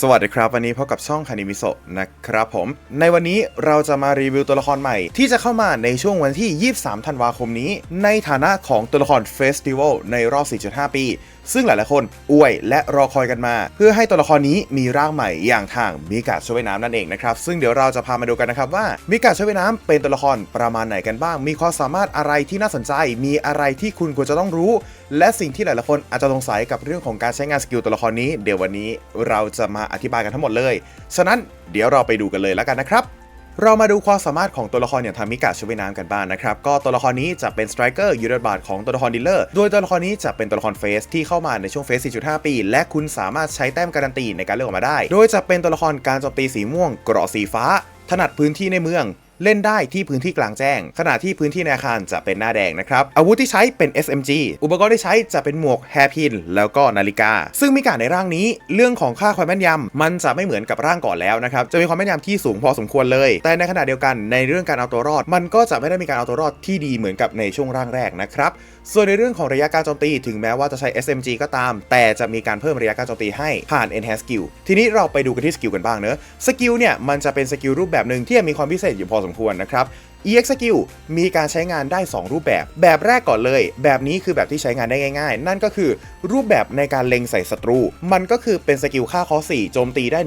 สวัสดีครับ วันนี้พบกับช่องคานิมิโซะนะครับผม ในวันนี้เราจะมารีวิวตัวละครใหม่ ที่จะเข้ามาในช่วงวันที่ 23 ธันวาคมนี้ ในฐานะของตัวละครเฟสติวัลในรอบ 4.5 ปี ซึ่งหลายๆคนอวยและรอคอยกันมา เพื่อให้ตัวละครนี้มีร่างใหม่อย่างทางมิกาช่วยน้ำนั่นเองนะครับ ซึ่งเดี๋ยวเราจะพามาดูกันนะครับว่ามิกาช่วยน้ำเป็นตัวละครประมาณไหนกันบ้าง มีความสามารถอะไรที่น่าสนใจ มีอะไรที่คุณควรจะต้องรู้ และสิ่งที่หลายๆคนอาจจะสงสัยกับเรื่องของการใช้งานสกิลตัวละครนี้ เดี๋ยววันนี้เราจะมาอธิบายกันทั้งหมดเลย ฉะนั้นเดี๋ยวเราไปดูกันเลยแล้วกันนะครับ เรามาดูความสามารถของตัวละครอย่างทามิกะชเวน้ำกันบ้างนะครับ ก็ตัวละครนี้จะเป็นสไตรเกอร์ยูนิตบาทของตัวละครดีลเลอร์ โดยตัวละครนี้จะเป็นตัวละครเฟสที่เข้ามาในช่วงเฟส 4.5 ปี และคุณสามารถใช้แต้มการันตีในการเลือกออกมาได้ โดยจะเป็นตัวละครการโจมตีสีม่วงเกราะสีฟ้า ถนัดพื้นที่ในเมือง เล่นได้ที่พื้นที่กลางแจ้ง ขณะที่พื้นที่ในอาคารจะเป็นหน้าแดงนะครับ อาวุธที่ใช้เป็น SMG อุปกรณ์ที่ใช้จะเป็นหมวกแฮร์พินแล้วก็นาฬิกา ซึ่งมีการในร่างนี้ เรื่องของค่าความแม่นยำมันจะไม่เหมือนกับร่างก่อนแล้วนะครับ จะมีความแม่นยำที่สูงพอสมควรเลย แต่ในขณะเดียวกันในเรื่องการเอาตัวรอด มันก็จะไม่ได้มีการเอาตัวรอดที่ดีเหมือนกับในช่วงร่างแรกนะครับ ส่วนในเรื่องของระยะการโจมตี ถึงแม้ว่าจะใช้ SMG ก็ตาม แต่จะมีการเพิ่มระยะการโจมตีให้ผ่าน Enhance Skill ทีนี้เราไปดูกันที่สกิลกันบ้างเนอะสกิลเนี่ยมันจะเป็นสกิลรูปแบบหนึ่งที่มีความพิเศษอยู่พอสมควรนะครับ EX Skill มีการใช้งานได้ 2 รูปแบบ แบบแรกก่อนเลย แบบนี้คือแบบที่ใช้งานได้ง่าย ๆ นั่นก็คือรูปแบบในการเล็งใส่ศัตรู มันก็คือเป็นสกิลค่าคอ4โจมตีได้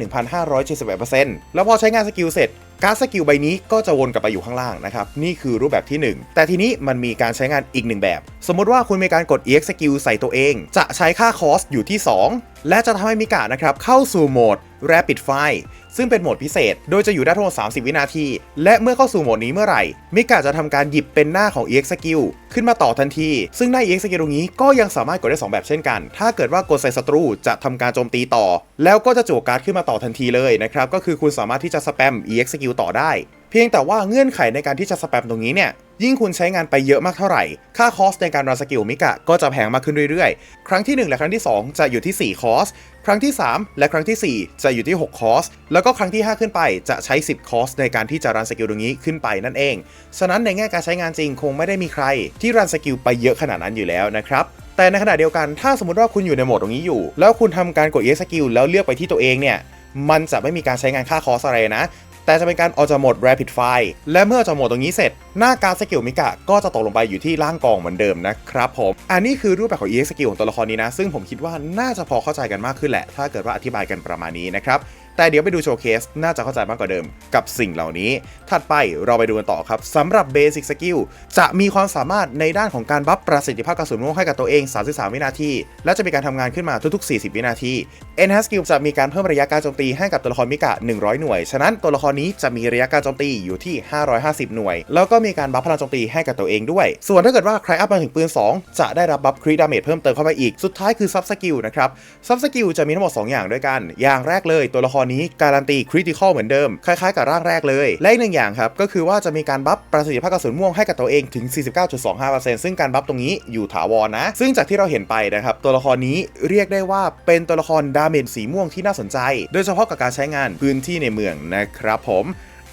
1,571%แล้วพอใช้งานสกิลเสร็จ การดสกิลใบนี้ก็จะวนกลับไปอยู่ข้างล่างนะครับ นี่คือรูปแบบที่ 1 แต่ทีนี้มันมีการใช้งานอีกหนึ่งแบบ สมมติว่าคุณมีการกด EX skill ใส่ตัวเอง จะใช้ค่าคอสอยู่ที่ 2 และจะทำให้มิกะนะครับเข้าสู่โหมด Rapid Fire ซึ่งเป็นโหมดพิเศษ โดยจะอยู่ได้ทั้งหมด 30 วินาที และเมื่อเข้าสู่โหมดนี้เมื่อไหร่ มิกาจะทำการหยิบเป็นหน้าของ EX skill ขึ้นมาต่อทันที ซึ่งหน้า EX skill ตรงนี้ก็ยังสามารถกดได้ 2 แบบเช่นกัน ถ้าเกิดว่ากดใส่ศัตรูจะทำการโจมตีต่อ แล้วก็จะจั่วการ์ดขึ้นมาต่อทันทีเลยนะครับ ก็คือคุณสามารถที่จะสแปม EX skill ต่อได้ เพียงแต่ว่าเงื่อนไขในการที่จะสแปมตรงนี้เนี่ย ยิ่งคุณใช้งานไปเยอะมากเท่าไหร่ ค่าคอสในการรันสกิลมิกะก็จะแพงมากขึ้นเรื่อยๆ ครั้งที่ 1 และครั้งที่ 2 จะอยู่ที่ 4 คอส ครั้งที่ 3 และครั้งที่ 4 จะอยู่ที่ 6 คอส แล้วก็ครั้งที่ 5 ขึ้นไปจะใช้ 10 คอส ในการที่จะรันสกิลตรงนี้ขึ้นไปนั่นเอง ฉะนั้นในแง่การใช้งานจริงคงไม่ได้มีใคร ที่รันสกิลไปเยอะขนาดนั้นอยู่แล้วนะครับแต่ในขณะเดียวกันถ้าสมมติว่าคุณอยู่ในโหมดตรงนี้อยู่ แล้วคุณทำการกด EX skill แล้วเลือกไปที่ตัวเองเนี่ยมันจะไม่มีการใช้งานค่าคอสอะไรนะ แต่จะเป็นการออกจากโหมด Rapid Fire และเมื่อออกจากโหมดตรงนี้เสร็จ หน้าการสกิลมิกะก็จะตกลงไปอยู่ที่ล่างกองเหมือนเดิมนะครับผม อันนี้คือรูปแบบของ EX สกิลของตัวละครนี้นะ ซึ่งผมคิดว่าน่าจะพอเข้าใจกันมากขึ้นแหละ ถ้าเกิดว่าอธิบายกันประมาณนี้นะครับ แต่เดี๋ยวไปดูโชว์เคสน่าจะเข้าใจมากกว่าเดิมกับสิ่งเหล่านี้ ถัดไปเราไปดูกันต่อครับสำหรับ Basic Skill จะมีความสามารถในด้านของการบัฟประสิทธิภาพกระสุนม่วงให้กับตัวเอง 33 วินาที และจะมีการทำงานขึ้นมาทุกๆ 40 วินาที Enhance Skill จะมีการเพิ่มระยะการโจมตีให้กับตัวละครมิกะ 100 หน่วย ฉะนั้นตัวละครนี้จะมีระยะการโจมตีอยู่ที่ 550 หน่วย แล้วก็มีการบัฟพลังโจมตีให้กับตัวเองด้วย ส่วนถ้าเกิดว่าใครอัพมาถึงปืน 2 จะได้รับบัฟคริดาเมจเพิ่มเติมเข้าไปอีก สุดท้ายคือ Sub Skill นะครับ Sub Skill จะมีทั้งหมด 2 อย่างด้วยกัน อย่างแรกเลยตัวละครนี้การันตีคริติคอลเหมือนเดิม คล้ายๆกับร่างแรกเลย และอีกหนึ่งอย่างครับ ก็คือว่าจะมีการบัฟประสิทธิภาพกระสุนม่วงให้กับตัวเองถึง 49.25%ซึ่งการบัฟตรงนี้อยู่ถาวรนะ ซึ่งจากที่เราเห็นไปนะครับ ตัวละครนี้เรียกได้ว่าเป็นตัวละครดาเมจสีม่วงที่น่าสนใจ โดยเฉพาะกับการใช้งานพื้นที่ในเมืองนะครับผม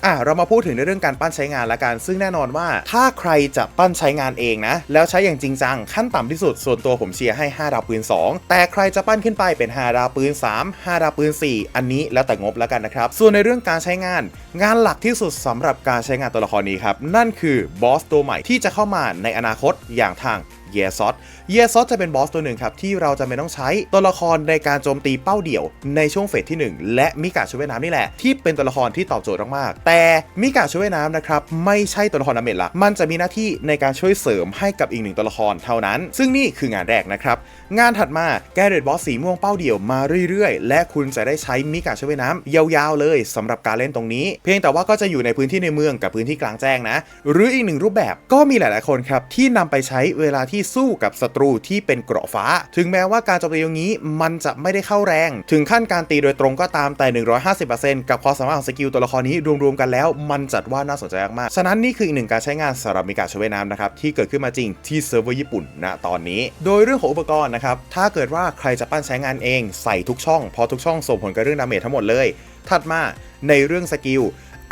อะเรามาพูดถึงในเรื่องการปั้นใช้งานละกัน ซึ่งแน่นอนว่าถ้าใครจะปั้นใช้งานเองนะ แล้วใช้อย่างจริงจังขั้นต่ำที่สุดส่วนตัวผมเชียร์ให้ 5 ดาวปืน 2 แต่ใครจะปั้นขึ้นไปเป็น 5 ดาวปืน 3 5 ดาวปืน 4 อันนี้แล้วแต่งบแล้วกันนะครับ ส่วนในเรื่องการใช้งาน งานหลักที่สุดสำหรับการใช้งานตัวละครนี้ครับ นั่นคือบอสตัวใหม่ที่จะเข้ามาในอนาคตอย่างทางเยซอส เยซอสจะเป็นบอสตัวหนึ่งครับที่เราจะไม่ต้องใช้ตัวละครในการโจมตีเป้าเดี่ยวในช่วงเฟสที่ 1 และมิกาช่วยน้ำนี่แหละที่เป็นตัวละครที่ตอบโจทย์มากๆแต่มิกาช่วยน้ำนะครับไม่ใช่ตัวละครดาเมจหลักมันจะมีหน้าที่ในการช่วยเสริมให้กับอีกหนึ่งตัวละครเท่านั้น ซึ่งนี่คืองานแรกนะครับงานถัดมาแกเรตบอสสีม่วงเป้าเดี่ยวมาเรื่อยๆ และคุณจะได้ใช้มิกาช่วยน้ำยาวๆ เลยสำหรับการเล่นตรงนี้ เพียงแต่ว่าก็จะอยู่ในพื้นที่ในเมืองกับพื้นที่กลางแจ้งนะ หรืออีกหนึ่งรูปแบบก็มีหลายๆคนครับที่นำไปใช้เวลาที่สู้กับศัตรูที่เป็นเกราะฟ้า ถึงแม้ว่าการโจมตีตรงนี้มันจะไม่ได้เข้าแรง ถึงขั้นการตีโดยตรงก็ตามแต่ 150%กับความสามารถของสกิลตัวละครนี้รวมๆกันแล้ว มันจัดว่าน่าสนใจมาก ฉะนั้นนี่คืออีกหนึ่งการใช้งานสำหรับมิกาชเวน้ำนะครับที่เกิดขึ้นมาจริงที่เซิร์ฟเวอร์ญี่ปุ่นณตอนนี้ โดยเรื่องของอุปกรณ์นะครับถ้าเกิดว่าใครจะปั้นใช้งานเองใส่ทุกช่อง พอทุกช่องส่งผลกับเรื่องดาเมจทั้งหมดเลย ถัดมาในเรื่องสกิล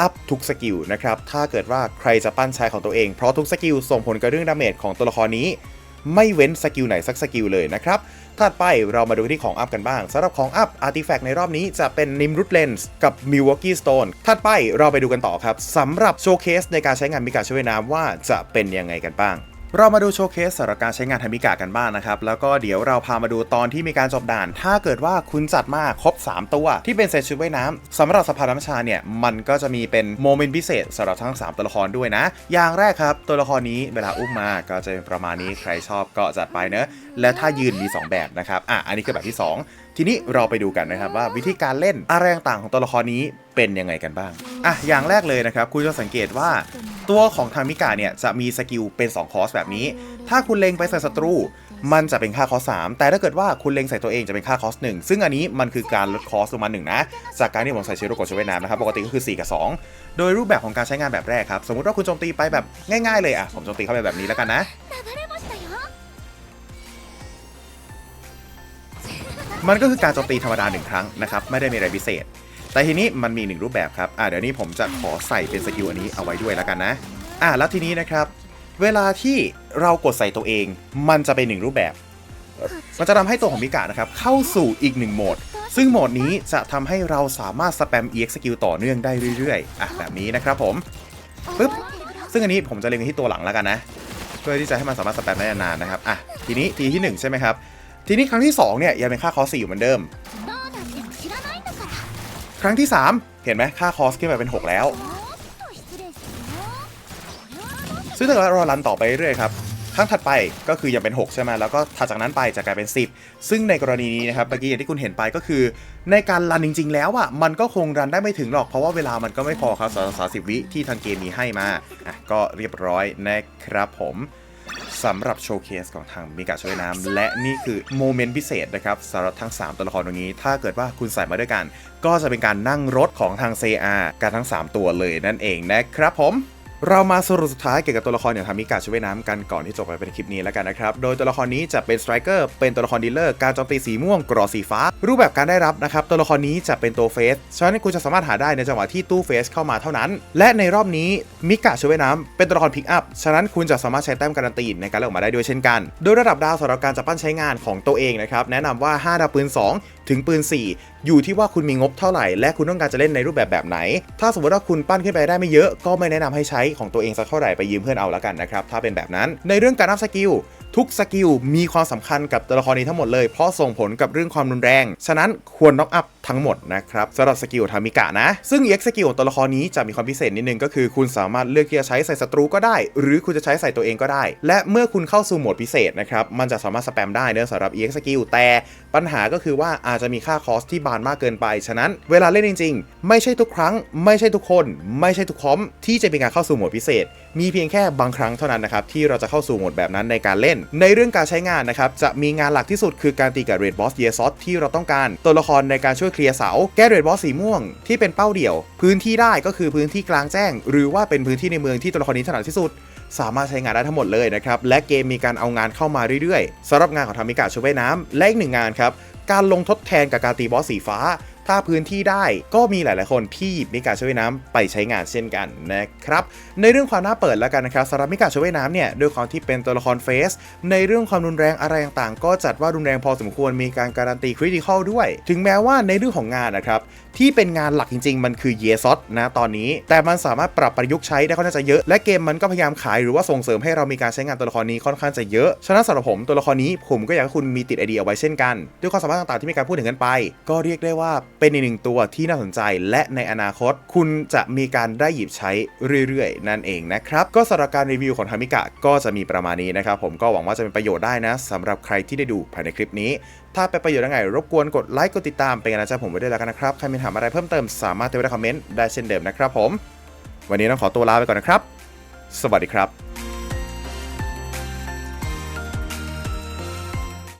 อัพทุกสกิลนะครับ ถ้าเกิดว่าใครจะปั้นใช้ของตัวเอง เพราะทุกสกิลส่งผลกับเรื่องดาเมจของตัวละครนี้ ไม่เว้นสกิลไหนสักสกิลเลยนะครับถัดไปเรามาดูที่ของอัพกันบ้างสำหรับของอัพอาร์ติแฟกต์ในรอบนี้จะเป็นนิมรุทเลนส์กับมิวอกกี้สโตนถัดไปเราไปดูกันต่อครับสำหรับโชว์เคสในการใช้งานมิกาช่วยน้ำว่าจะเป็นยังไงกันบ้าง เรามาดูโชว์เคสสำหรับการใช้งานทามิกะกันบ้างนะครับ แล้วก็เดี๋ยวเราพามาดูตอนที่มีการจบด่าน ถ้าเกิดว่าคุณจัดมาครบ 3 ตัว ที่เป็นเซตชุดว่ายน้ำสำหรับสภาน้ำชาเนี่ย มันก็จะมีเป็นโมเมนต์พิเศษสำหรับทั้ง 3 ตัวละครด้วยนะ อย่างแรกครับ ตัวละครนี้เวลาอุ้มมาก็จะเป็นประมาณนี้ใครชอบก็จัดไปเนอะและถ้ายืนมี 2 แบบนะครับอะอันนี้คือแบบที่ 2 ทีนี้เราไปดูกันนะครับว่าวิธีการเล่นอะไรต่างของตัวละครนี้เป็นยังไงกันบ้างอะอย่างแรกเลยนะครับคุณจะสังเกตว่า ตัวของทางมิกาเนี่ยจะมีสกิลเป็น 2 คอสแบบนี้ ถ้าคุณเล็งไปใส่ศัตรู มันจะเป็นค่าคอร์ส3แต่ถ้าเกิดว่าคุณเล็งใส่ตัวเองจะเป็นค่าคอร์ส1ซึ่งอันนี้มันคือการลดคอสลงมา1นะ จากการที่ผมใส่เชโรโกะชเวยน้ำนะครับ ปกติก็คือ 4 กับ 2 โดยรูปแบบของการใช้งานแบบแรกครับ สมมติว่าคุณโจมตีไปแบบง่ายๆเลยอะ ผมโจมตีเข้าไปแบบนี้แล้วกันนะ มันก็คือการโจมตีธรรมดาหนึ่งครั้งนะครับ ไม่ได้มีอะไรพิเศษ แต่ทีนี้มันมีหนึ่งรูปแบบครับอ่าเดี๋ยวนี้ผมจะขอใส่เป็นสกิลอันนี้เอาไว้ด้วยแล้วกันนะอ่าแล้วทีนี้นะครับ เวลาที่เรากดใส่ตัวเอง มันจะเป็นหนึ่งรูปแบบ มันจะทำให้ตัวของมิกะนะครับเข้าสู่อีกหนึ่งโหมด ซึ่งโหมดนี้จะทำให้เราสามารถสแปม EX สกิลต่อเนื่องได้เรื่อยๆอะแบบนี้นะครับผมปึ๊บซึ่งอันนี้ผมจะเล็งที่ตัวหลังแล้วกันนะเพื่อที่จะให้มันสามารถสแปมได้นานๆนะครับอะทีนี้ทีที่หนึ่งใช่ไหมครับทีนี้ครั้งที่สองเนี่ยยังเป็นค่าคอสสี่อยู่เหมือนเดิม ครั้งที่ 3 เห็นไหมค่าคอสขึ้นไปเป็น 6 แล้ว ซึ่งถ้าเกิดว่ารารันต่อไปเรื่อยครับครั้งถัดไปก็คือยังเป็น 6 ใช่ไหมแล้วก็ถัดจากนั้นไปจะกลายเป็น 10 ซึ่งในกรณีนี้นะครับเมื่อกี้อย่างที่คุณเห็นไปก็คือ ในการรันจริง ๆ แล้วอะมันก็คงรันได้ไม่ถึงหรอกเพราะว่าเวลามันก็ไม่พอครับสำหรับสาสิบวิที่ทางเกมมีให้มาอะก็เรียบร้อยนะครับผม สำหรับโชว์เคสของทางมิกาช่วยน้ำและนี่คือโมเมนต์พิเศษนะครับสำหรับทั้ง 3 ตัวละครตรงนี้ ถ้าเกิดว่าคุณใส่มาด้วยกัน ก็จะเป็นการนั่งรถของทาง CR กันทั้ง 3 ตัวเลยนั่นเองนะครับผม เรามาสรุปสุดท้ายเกี่ยวกับตัวละครอย่างทามิกาช่วยน้ำกันก่อนที่จบไปเป็นคลิปนี้แล้วกันนะครับ โดยตัวละครนี้จะเป็นสไตรเกอร์เป็นตัวละครดีลเลอร์การโจมตีสีม่วงกรอสีฟ้า รูปแบบการได้รับนะครับตัวละครนี้จะเป็นตัวเฟสฉะนั้นคุณจะสามารถหาได้ในจังหวะที่ตู้เฟสเข้ามาเท่านั้น และในรอบนี้มิกาช่วยน้ำเป็นตัวละครพิกอัพฉะนั้นคุณจะสามารถใช้แต้มการันตีในการเลือกออกมาได้ด้วยเช่นกัน โดยระดับดาวสำหรับการจับปั้นใช้งานของตัวเองนะครับแนะนำว่า 5 ดาวปืน 2 ถึงปืน 4 อยู่ที่ว่าคุณมีงบเท่าไหร่ และคุณต้องการจะเล่นในรูปแบบแบบไหน ถ้าสมมติว่าคุณปั้นขึ้นไปได้ไม่เยอะก็ไม่แนะนำให้ใช้ของตัวเองสักเท่าไหร่ไปยืมเพื่อนเอาแล้วกันนะครับถ้าเป็นแบบนั้น ในเรื่องการอัพสกิล ทุกสกิลมีความสำคัญกับตัวละครนี้ทั้งหมดเลย เพราะส่งผลกับเรื่องความรุนแรง ฉะนั้นควรน็อกอัพทั้งหมดนะครับสำหรับสกิลทามิกะนะ ซึ่ง EX สกิลของตัวละครนี้จะมีความพิเศษนิดนึงก็คือ คุณสามารถเลือกที่จะใช้ใส่ศัตรูก็ได้ หรือคุณจะใช้ใส่ตัวเองก็ได้ และเมื่อคุณเข้าสู่โหมดพิเศษนะครับมันจะสามารถสแปมได้เนื่องสำหรับ EX สกิลแต่ปัญหาก็คือว่าอาจจะมีค่าคอสที่บานมากเกินไป ฉะนั้นเวลาเล่นจริง ๆ ไม่ใช่ทุกครั้ง ไม่ใช่ทุกคน ไม่ใช่ทุกคอมที่จะเป็นการเข้าสู่โหมดพิเศษ มีเพียงแค่บางครั้งเท่านั้นนะครับที่เราจะเข้าสู่โหมดแบบนั้นในการเล่น ในเรื่องการใช้งานนะครับจะมีงานหลักที่สุดคือการตีกับเรดบอสเยซอสที่เราต้องการตัวละครในการช่วยเคลียร์เสา แก้เรดบอสสีม่วงที่เป็นเป้าเดี่ยว พื้นที่ได้ก็คือพื้นที่กลางแจ้ง หรือว่าเป็นพื้นที่ในเมืองที่ตัวละครนี้ถนัดที่สุดสามารถใช้งานได้ทั้งหมดเลยนะครับ และเกมมีการเอางานเข้ามาเรื่อยๆสำหรับงานของทามิกะช่วยว่ายน้ำและอีกหนึ่งงานครับ การลงทดแทนกับการตีบอสสีฟ้า ถ้าพื้นที่ได้ก็มีหลาย ๆ คนที่หยิบมิกาช่วยน้ำไปใช้งานเช่นกันนะครับในเรื่องความน่าเปิดแล้วกันนะครับสำหรับมิกาช่วยน้ำเนี่ยด้วยความที่เป็นตัวละครเฟสในเรื่องความรุนแรงอะไรต่างๆ ก็จัดว่ารุนแรงพอสมควรมีการการันตีคริติคอลด้วย ถึงแม้ว่าในเรื่องของงานนะครับที่เป็นงานหลักจริง ๆ มันคือเยซอสนะตอนนี้ แต่มันสามารถปรับประยุกต์ใช้ได้ค่อนข้างจะเยอะและเกมมันก็พยายามขายหรือว่าส่งเสริมให้เรามีการใช้งานตัวละครนี้ค่อนข้างจะเยอะฉะนั้นสำหรับผมตัวละครนี้ผมก็อยากให้คุณมีติดไอเดียเอาไว้เช่นกัน ด้วยความสามารถต่างๆที่มีการพูดถึงกันไป ก็เรียกได้ว่าเป็นอีกหนึ่งตัวที่น่าสนใจ และในอนาคต คุณจะมีการได้หยิบใช้เรื่อยๆ นั่นเองนะครับก็สำหรับการรีวิวของทามิกะก็จะมีประมาณนี้นะครับผมก็หวังว่าจะเป็นประโยชน์ได้นะสำหรับใครที่ได้ดูภายในคลิปนี้ ถ้าเป็นประโยชน์ยังไง รบกวนกดไลค์กดติดตามเป็นกำลังใจผมไว้ด้วยแล้วกันนะครับใครมีถามอะไรเพิ่มเติมสามารถเติมไว้ในคอมเมนต์ได้เช่นเดิมนะครับผม วันนี้ต้องขอตัวลาไปก่อนนะครับ สวัสดีครับ